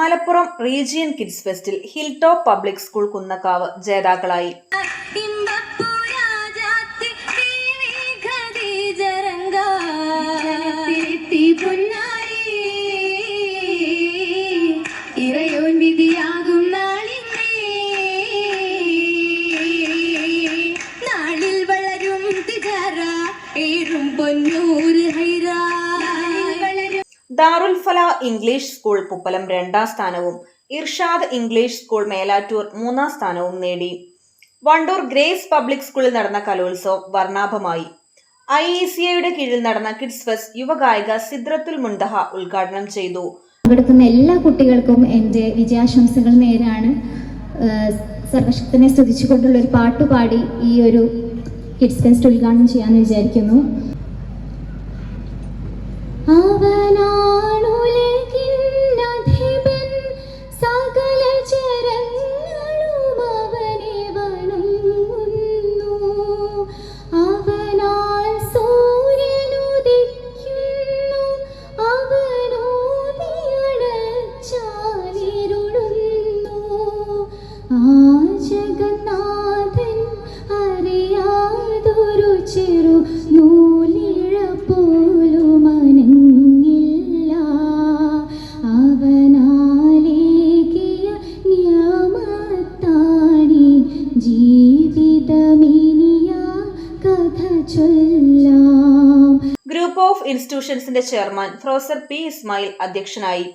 Malappuram region kids ഫെസ്റ്റിൽ hill top public school Kunnakkavu ജേതാക്കളായി. ഇറയോൻ വിധിയാകും. നാളിൽ വളരും ദാറുൽ ഫല ഇംഗ്ലീഷ് സ്കൂൾ പുപ്പലം രണ്ടാം സ്ഥാനവും ഇർഷാദ് ഇംഗ്ലീഷ് സ്കൂൾ മേലാറ്റൂർ മൂന്നാം സ്ഥാനവും നേടി. വണ്ടൂർ ഗ്രേസ് പബ്ലിക് സ്കൂളിൽ നടന്ന കലോത്സവം വർണാഭമായി. ഐ ഇ സി ഐയുടെ കീഴിൽ നടന്ന കിഡ്സ് ഫെസ്റ്റ് യുവഗായിക സിദ്രത്തുൽ മുൻതഹ ഉദ്ഘാടനം ചെയ്തു. പങ്കെടുക്കുന്ന എല്ലാ കുട്ടികൾക്കും എന്റെ വിജയാശംസകൾ നേരാണ്. സർവശക്തനെ സ്തുതിച്ചുകൊണ്ടുള്ള ഒരു പാട്ട് പാടി ഈ ഒരു കിഡ്സ് ഫെസ്റ്റ് ഉദ്ഘാടനം ചെയ്യാമെന്ന് വിചാരിക്കുന്നു. അവനാണുലകിന്നധിപൻ ഗ്രൂപ്പ് ഓഫ് ഇൻസ്റ്റിറ്റ്യൂഷൻസിന്റെ ചെയർമാൻ പ്രൊഫസർ പി ഇസ്മായിൽ അധ്യക്ഷനായി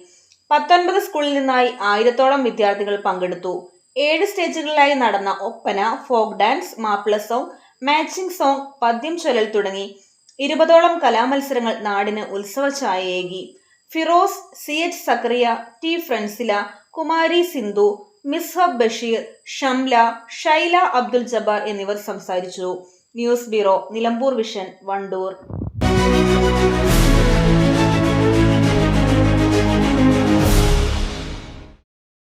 പത്തൊൻപത് സ്കൂളിൽ നിന്നായി ആയിരത്തോളം വിദ്യാർത്ഥികൾ പങ്കെടുത്തു. ഏഴ് സ്റ്റേജുകളിലായി നടന്ന oppana folk dance Mappila song matching song പദ്യം ചൊല്ലൽ തുടങ്ങി. ഇരുപതോളം കലാമത്സരങ്ങൾ നാടിന് ഉത്സവ ഛായയേകി. Firoz C H Zakariya T Fransila Kumari Sindhu Mishab Basheer Shamla Shaila Abdul Jabbar എന്നിവർ സംസാരിച്ചു. News bureau Nilambur vision Wandoor.